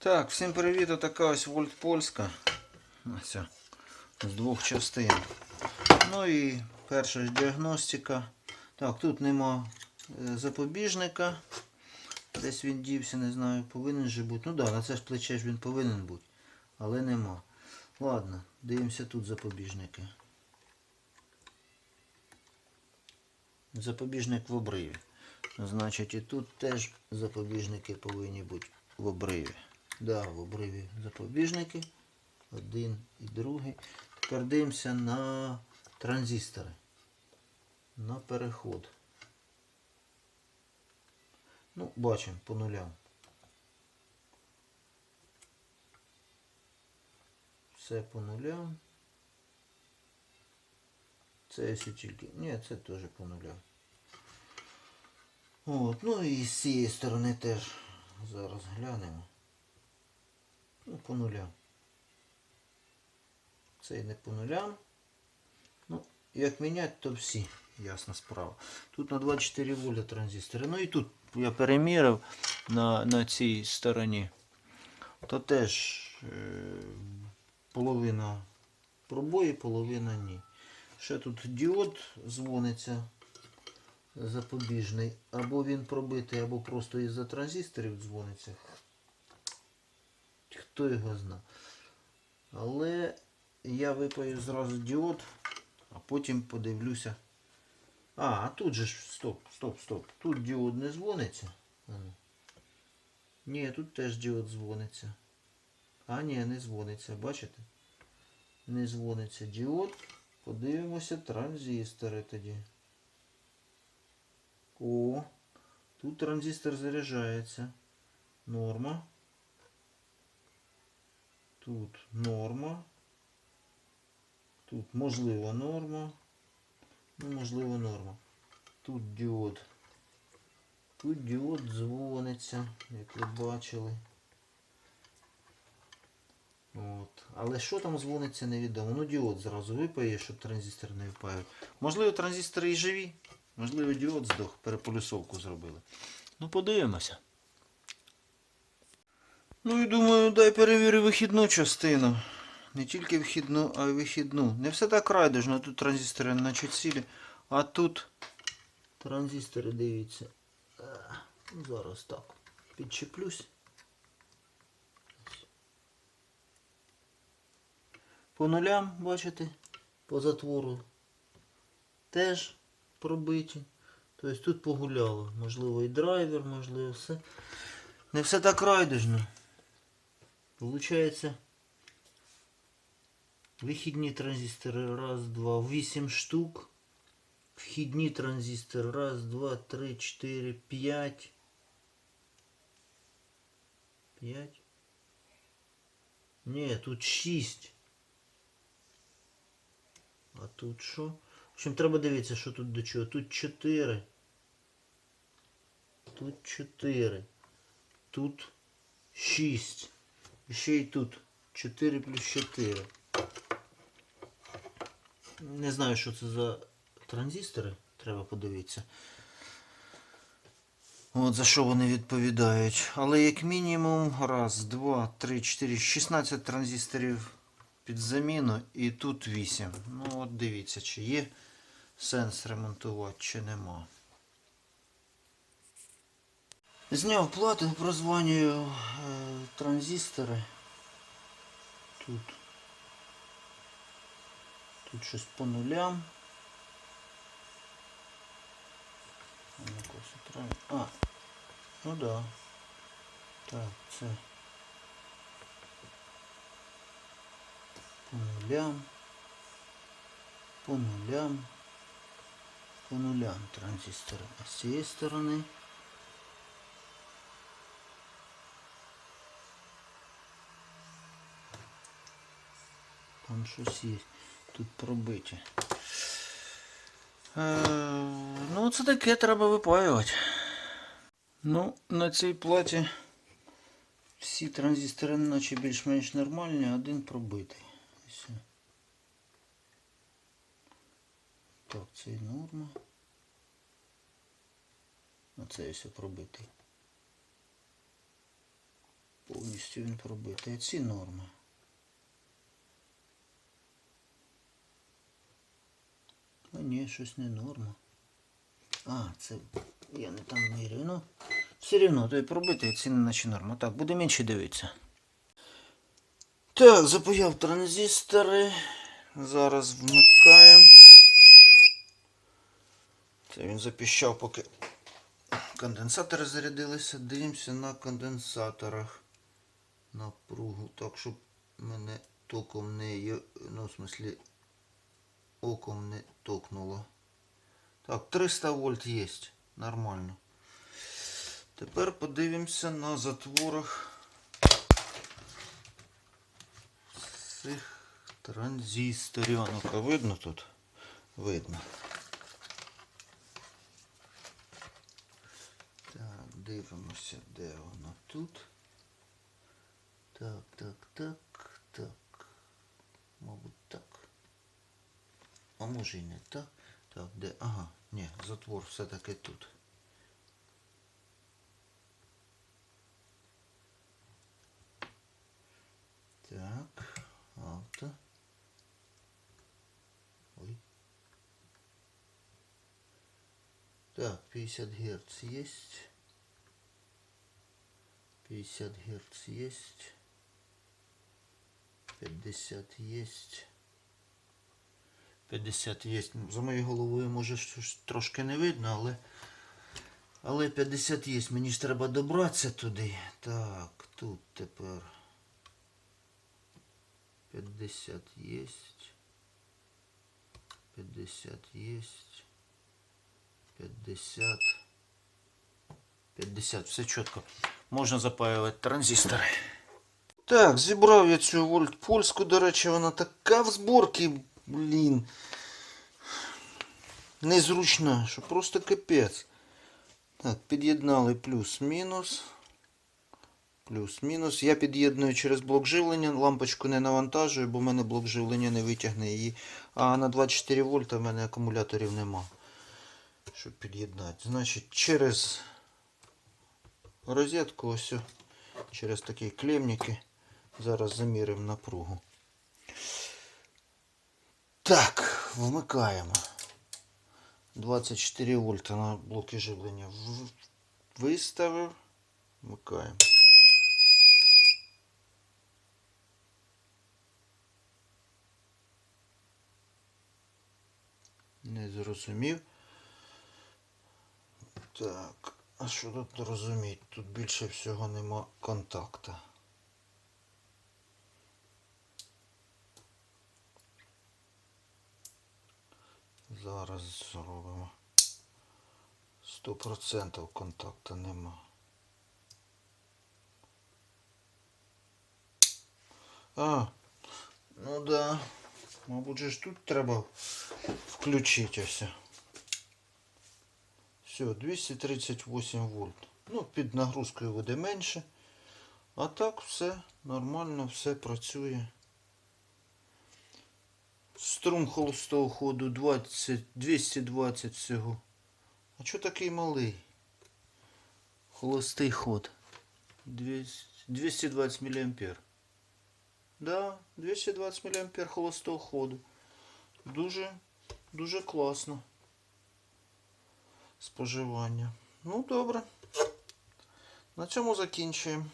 Так, всім привіт, отака ось вольт польська. Ось, з двох частин. Ну і перша ж діагностика. Так, тут нема е, запобіжника. Десь він дівся, не знаю, повинен же бути. Ну так, да, на це ж плече ж він повинен бути. Але нема. Ладно, дивимося тут запобіжники. Запобіжник в обриві. Значить, і тут теж запобіжники повинні бути в обриві. Да, в обриві запобіжники. Один і другий. Тепер дивимося на транзистори. На переход. Ну, бачимо по нулям. Все по нулям. Це якщо тільки. Ні, це теж по нулям. От, ну і з цієї сторони теж зараз глянемо. Ну, по нулям. Цей не по нулям. Ну, як міняти, то всі, ясна справа. Тут на 24 вольта транзистори. Ну і тут я перемірив на, на цій стороні. То теж е, половина пробої, половина ні. Ще тут діод дзвониться запобіжний. Або він пробитий, або просто із-за транзисторів дзвониться. Хто його зна. Але я випаю зразу діод, а потім подивлюся. А, тут же ж, стоп, стоп, стоп. Тут діод не дзвониться. Ні, тут теж діод дзвониться. А, ні, не дзвониться, бачите? Не дзвониться діод. Подивимося транзистори тоді. О, тут транзистор заряджається. Норма. Тут норма. Тут можливо норма. Ну, можливо, норма. Тут діод. Тут діод дзвониться, як ви бачили. От. Але що там дзвониться, невідомо. Ну діод зразу випає, щоб транзистор не випаяв. Можливо, транзистори і живі. Можливо, діод здох, переполюсовку зробили. Ну, подивимося. Ну і думаю, дай перевірю вихідну частину. Не тільки вхідну, а й вихідну. Не все так райдужно. Тут транзистори наче цілі. А тут транзистори, дивіться. Ну, Зараз так. Підчеплюсь. По нулям, бачите, по затвору теж пробиті. Тобто тут погуляло. Можливо і драйвер, можливо все. Не все так райдужно. Получається вихідні транзистори раз, два, вісім штук. Вхідні транзистори раз, два, три, чотири, п'ять. П'ять. Ні, тут шість. А тут що? В общем, треба дивитися, що тут до чого. Тут 4. Тут 4. Тут 6. І ще й тут 4 плюс 4. Не знаю, що це за транзистори. Треба подивитися. От за що вони відповідають. Але як мінімум раз, два, три, чотири, 16 транзисторів під заміну і тут 8. Ну от дивіться, чи є сенс ремонтувати, чи нема. Зняв плату, прозванюю транзистори. Тут. Тут щось по нулям. А, ну да. Так, це. По нулям. По нулям. По нулям транзистори. А з цієї сторони. Там щось є. Тут пробиті. Е, ну, це таке треба випаювати. Ну, на цій платі всі транзистори наче більш-менш нормальні, один пробитий. Так, це і норма. А це ось пробитий. Повністю він пробитий. А ці норми. Ні, щось не норма. А, це я не там міряю. Ну, все рівно, той пробитий, а ці не наче норма. Так, будемо інші дивитися. Так, запаяв транзистори. Зараз вмикаємо. Це він запіщав, поки конденсатори зарядилися. Дивимося на конденсаторах напругу. Так, щоб мене током не, є- ну, в смислі, оком не токнуло. Так, 300 вольт є. Нормально. Тепер подивимося на затворах цих транзисторів. Ну-ка, видно тут? Видно. Так, дивимося, де воно тут. Так, так, так, так. Мабуть, так. А може і не так. Так, де? Ага, ні, затвор все-таки тут. Так, авто. Ой. Так, 50 Герц есть. 50 Герц есть. 50 есть. 50 є. За моєю головою може щось трошки не видно, але. Але 50 є. Мені ж треба добратися туди. Так, тут тепер. 50 є. 50 є. 50. 50. Все чітко. Можна запаювати транзистори. Так, зібрав я цю вольт польську, до речі, вона така в зборці, блін. Незручна, що просто капець. Так, під'єднали плюс-мінус. Плюс-мінус. Я під'єдную через блок живлення, лампочку не навантажую, бо в мене блок живлення не витягне її. А на 24 вольта в мене акумуляторів нема. Щоб під'єднати. Значить, через розетку ось через такі клемники. Зараз заміримо напругу. Так, вмикаємо. 24 вольта на блоки живлення виставив. Вмикаємо. Не зрозумів. Так, а що тут розуміти? Тут більше всього нема контакта. Зараз зробимо. 100% контакту нема. А, ну да. Мабуть, же ж тут треба включити ось. Все, 238 вольт. Ну, під нагрузкою буде менше. А так все нормально, все працює. Струм холостого ходу 20, 220 всього. А чого такий малий? Холостий ход. 220 мА. Да, 220 мА холостого ходу. Дуже, дуже класно. Споживання. Ну, добре. На цьому закінчуємо.